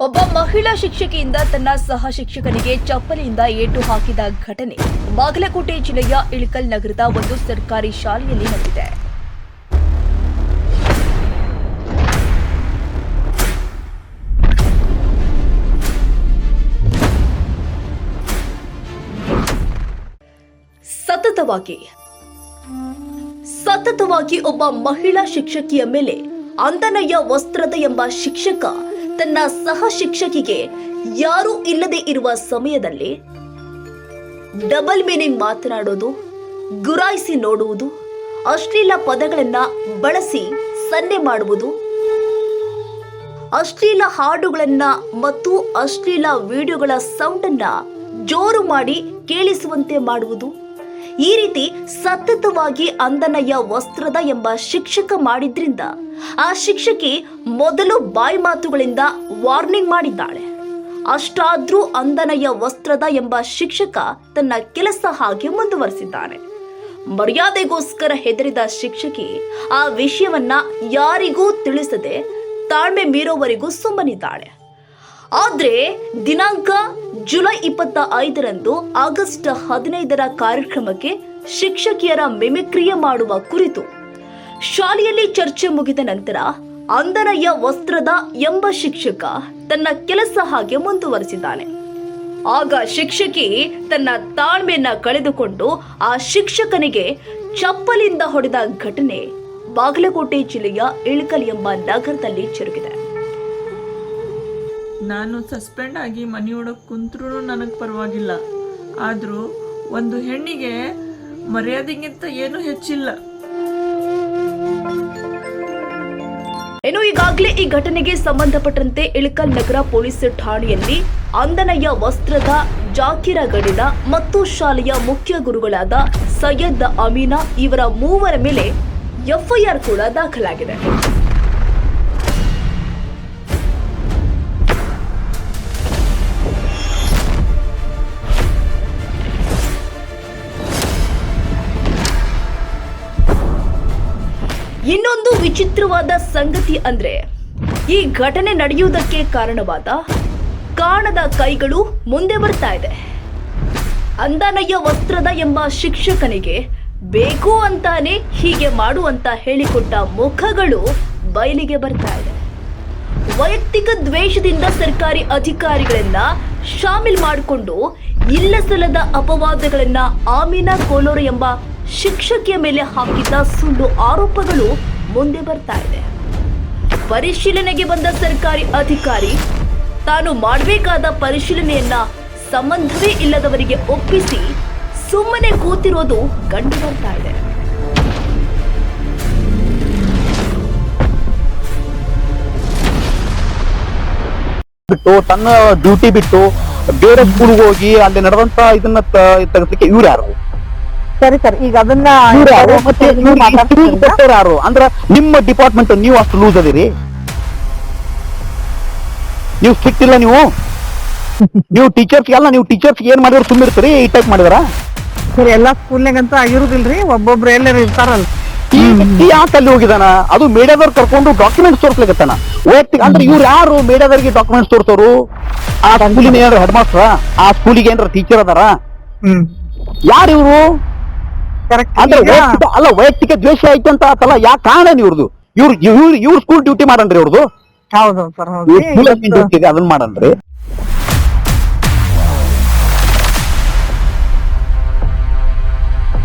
ಒಬ್ಬ ಮಹಿಳಾ ಶಿಕ್ಷಕಿಯಿಂದ ತನ್ನ ಸಹ ಶಿಕ್ಷಕನಿಗೆ ಚಪ್ಪಲಿಯಿಂದ ಏಟು ಹಾಕಿದ ಘಟನೆ ಬಾಗಲಕೋಟೆ ಜಿಲ್ಲೆಯ ಇಳಕಲ್ ನಗರದ ಒಂದು ಸರ್ಕಾರಿ ಶಾಲೆಯಲ್ಲಿ ನಡೆದಿದೆ. ಸತತವಾಗಿ ಸತತವಾಗಿ ಒಬ್ಬ ಮಹಿಳಾ ಶಿಕ್ಷಕಿಯ ಮೇಲೆ ಅಂದನಯ್ಯ ವಸ್ತ್ರದ ಎಂಬ ಶಿಕ್ಷಕ ತನ್ನ ಸಹ ಶಿಕ್ಷಕಿಗೆ ಯಾರೂ ಇಲ್ಲದೆ ಇರುವ ಸಮಯದಲ್ಲಿ ಡಬಲ್ ಮೀನಿಂಗ್ ಮಾತನಾಡೋದು, ಗುರಾಯಿಸಿ ನೋಡುವುದು, ಅಶ್ಲೀಲ ಪದಗಳನ್ನ ಬಳಸಿ ಸನ್ನೆ ಮಾಡುವುದು, ಅಶ್ಲೀಲ ಹಾಡುಗಳನ್ನ ಮತ್ತು ಅಶ್ಲೀಲ ವಿಡಿಯೋಗಳ ಸೌಂಡನ್ನು ಜೋರು ಮಾಡಿ ಕೇಳಿಸುವಂತೆ ಮಾಡುವುದು. ಈ ರೀತಿ ಸತತವಾಗಿ ಅಂದನಯ್ಯ ವಸ್ತ್ರದ ಎಂಬ ಶಿಕ್ಷಕ ಮಾಡಿದ್ರಿಂದ ಆ ಶಿಕ್ಷಕಿ ಮೊದಲು ಬಾಯಿ ಮಾತುಗಳಿಂದ ವಾರ್ನಿಂಗ್ ಮಾಡಿದ್ದಾಳೆ. ಅಷ್ಟಾದ್ರೂ ಅಂದನಯ್ಯ ವಸ್ತ್ರದ ಎಂಬ ಶಿಕ್ಷಕ ತನ್ನ ಕೆಲಸ ಹಾಗೆ ಮುಂದುವರೆಸಿದ್ದಾನೆ. ಮರ್ಯಾದೆಗೋಸ್ಕರ ಹೆದರಿದ ಶಿಕ್ಷಕಿ ಆ ವಿಷಯವನ್ನ ಯಾರಿಗೂ ತಿಳಿಸದೆ ತಾಳ್ಮೆ ಮೀರೋವರೆಗೂ ಸುಮ್ಮನಿದ್ದಾಳೆ. ಆದ್ರೆ ದಿನಾಂಕ ಜುಲೈ ಇಪ್ಪತ್ತ ಐದರಂದು ಆಗಸ್ಟ್ ಹದಿನೈದರ ಕಾರ್ಯಕ್ರಮಕ್ಕೆ ಶಿಕ್ಷಕಿಯರ ಮಿಮಿಕ್ರಿಯ ಮಾಡುವ ಕುರಿತು ಶಾಲೆಯಲ್ಲಿ ಚರ್ಚೆ ಮುಗಿದ ನಂತರ ಅಂದರಯ್ಯ ವಸ್ತ್ರದ ಎಂಬ ಶಿಕ್ಷಕ ತನ್ನ ಕೆಲಸ ಹಾಗೆ ಮುಂದುವರೆಸಿದ್ದಾನೆ. ಆಗ ಶಿಕ್ಷಕಿ ತನ್ನ ತಾಳ್ಮೆಯನ್ನ ಕಳೆದುಕೊಂಡು ಆ ಶಿಕ್ಷಕನಿಗೆ ಚಪ್ಪಲಿಂದ ಹೊಡೆದ ಘಟನೆ ಬಾಗಲಕೋಟೆ ಜಿಲ್ಲೆಯ ಇಳಕಲ್ ಎಂಬ ನಗರದಲ್ಲಿ ಜರುಗಿದೆ. ನಾನು ಸಸ್ಪೆಂಡ್ ಆಗಿ ಮನೆಯೊಳಗೆ ಕುಂತ್ರೂ ನನಗೆ ಪರವಾಗಿಲ್ಲ. ಆದರೂ ಒಂದು ಹೆಣ್ಣಿಗೆ ಮರ್ಯಾದೆಗಿಂತ ಏನೂ ಹೆಚ್ಚಿಲ್ಲ. ಏನು ಈಗಾಗಲೇ ಈ ಘಟನೆಗೆ ಸಂಬಂಧಪಟ್ಟಂತೆ ಇಳಕಲ್ ನಗರ ಪೊಲೀಸ್ ಠಾಣೆಯಲ್ಲಿ ಅಂದನಯ್ಯ ವಸ್ತ್ರದ ಜಾಕಿರ ಗಡಿದ ಮತ್ತು ಶಾಲೆಯ ಮುಖ್ಯ ಗುರುಗಳಾದ ಸೈಯದ್ ಅಮೀನಾ ಇವರ ಮೂವರ ಮೇಲೆ ಎಫ್ಐಆರ್ ಕೂಡ ದಾಖಲಾಗಿದೆ. ವಿಚಿತ್ರವಾದ ಸಂಗತಿ ಅಂದ್ರೆ ಈ ಘಟನೆ ನಡೆಯುವುದಕ್ಕೆ ಕಾರಣವಾದ ಕಾಣದ ಕೈಗಳು ಮುಂದೆ ಬರ್ತಾ ಇದೆ. ಅಂದನಯ್ಯ ವಸ್ತ್ರದ ಎಂಬ ಶಿಕ್ಷಕನಿಗೆ ಬೇಕು ಅಂತಾನೆ ಹೀಗೆ ಮಾಡುವಂತ ಹೇಳಿಕೊಟ್ಟ ಮುಖಗಳು ಬಯಲಿಗೆ ಬರ್ತಾ ಇದೆ. ವೈಯಕ್ತಿಕ ದ್ವೇಷದಿಂದ ಸರ್ಕಾರಿ ಅಧಿಕಾರಿಗಳನ್ನ ಶಾಮಿಲ್ ಮಾಡಿಕೊಂಡು ಇಲ್ಲ ಸಲ್ಲದ ಅಪವಾದಗಳನ್ನ ಆಮೀನಾ ಕೋಲೋರ ಎಂಬ ಶಿಕ್ಷಕಿಯ ಮೇಲೆ ಹಾಕಿದ್ದ ಸುಳ್ಳು ಆರೋಪಗಳು ಮುಂದೆ ಬರ್ತಾ ಇದೆ. ಪರಿಶೀಲನೆಗೆ ಬಂದ ಸರ್ಕಾರಿ ಅಧಿಕಾರಿ, ತಾನು ಮಾಡಬೇಕಾದ ಪರಿಶೀಲನೆಯನ್ನ ಸಂಬಂಧವೇ ಇಲ್ಲದವರಿಗೆ ಒಪ್ಪಿಸಿ ಸುಮ್ಮನೆ ಕೂತಿರೋದು ಕಂಡು ಬರ್ತಾ ಇದೆ. ಬಿಟ್ಟು, ತನ್ನ ಡ್ಯೂಟಿ ಬಿಟ್ಟು ಬೇರೆ ಸ್ಕೂಲ್ಗೆ ಹೋಗಿ ಅಲ್ಲಿ ನಡೆದಂತ ಇದನ್ನ ತ- ತೆಗೆಸ್ಲಿಕ್ಕೆ ಇವ್ರು ಯಾರು? ಸರಿ ಸರ್. ಈಗ ಅದನ್ನ ಯಾರು ಅಂದ್ರ ನಿಮ್ಮ ಡಿಪಾರ್ಟ್ಮೆಂಟ್ ನೀವು ಅಷ್ಟು ಲೂಸ್ ಅದಿರಿ. ನೀವು ಸ್ಟ್ರಿಕ್ಟ್ ಇಲ್ಲ ನೀವು? ನೀವು ಟೀಚರ್ಸ್ ಎಲ್ಲ ನೀವು ಟೀಚರ್ಸ್ ಏನ್ ಮಾಡಿದ್ರು ಸುಮ್ಮಿರ್ತೀರಿ ಈ ಟೈಪ್ ಮಾಡಿದಾರ? ಸರಿ ಎಲ್ಲಾ ಸ್ಕೂಲ್ನಾಗಂತ ಆಗಿರುದಿಲ್ರಿ ಒಬ್ಬೊಬ್ರು ಎಲ್ಲರೂ ಇರ್ತಾರಲ್ಲ. ಈ ಯಾಕೆ ಅಲ್ಲಿ ಹೋಗಿದಾನ? ಅದು ಮೀಡಿಯಾದವ್ರು ಕರ್ಕೊಂಡು ಡಾಕ್ಯುಮೆಂಟ್ಸ್ ತೋರ್ಸ್ಲಿಕತ್ತಾನ? ವೈಯಕ್ತಿಕ ಅಂದ್ರೆ ಇವ್ರು ಯಾರು ಮೀಡಿಯಾದವ್ರಿಗೆ ಡಾಕ್ಯುಮೆಂಟ್ಸ್ ತೋರ್ಸೋರು? ಆ ಸ್ಕೂಲಿನ ಏನಾರ ಹೆಡ್ ಮಾಸ್ಟರ್ ಆ ಸ್ಕೂಲಿಗೆ ಏನಾರ ಟೀಚರ್ ಅದಾರ? ಹ್ಮ್. ಯಾರು ಇವ್ರು? ಅಂದ್ರೆ ವೈಯಕ್ತಿಕ ಅಲ್ಲ ವೈಯಕ್ತಿಕ ದ್ವೇಷ ಐತೆ ಅಂತ ಆತಲ್ಲ ಯಾಕೆ ಕಾರಣ ಇವ್ರದು? ಇವ್ರು ಇವ್ರು ಇವ್ರು ಸ್ಕೂಲ್ ಡ್ಯೂಟಿ ಮಾಡನ್ರಿ ಇವ್ರದು? ಹೌದೌದು ಸರ್ ಹೌದು. ಅದನ್ನ ಮಾಡನ್ರಿ.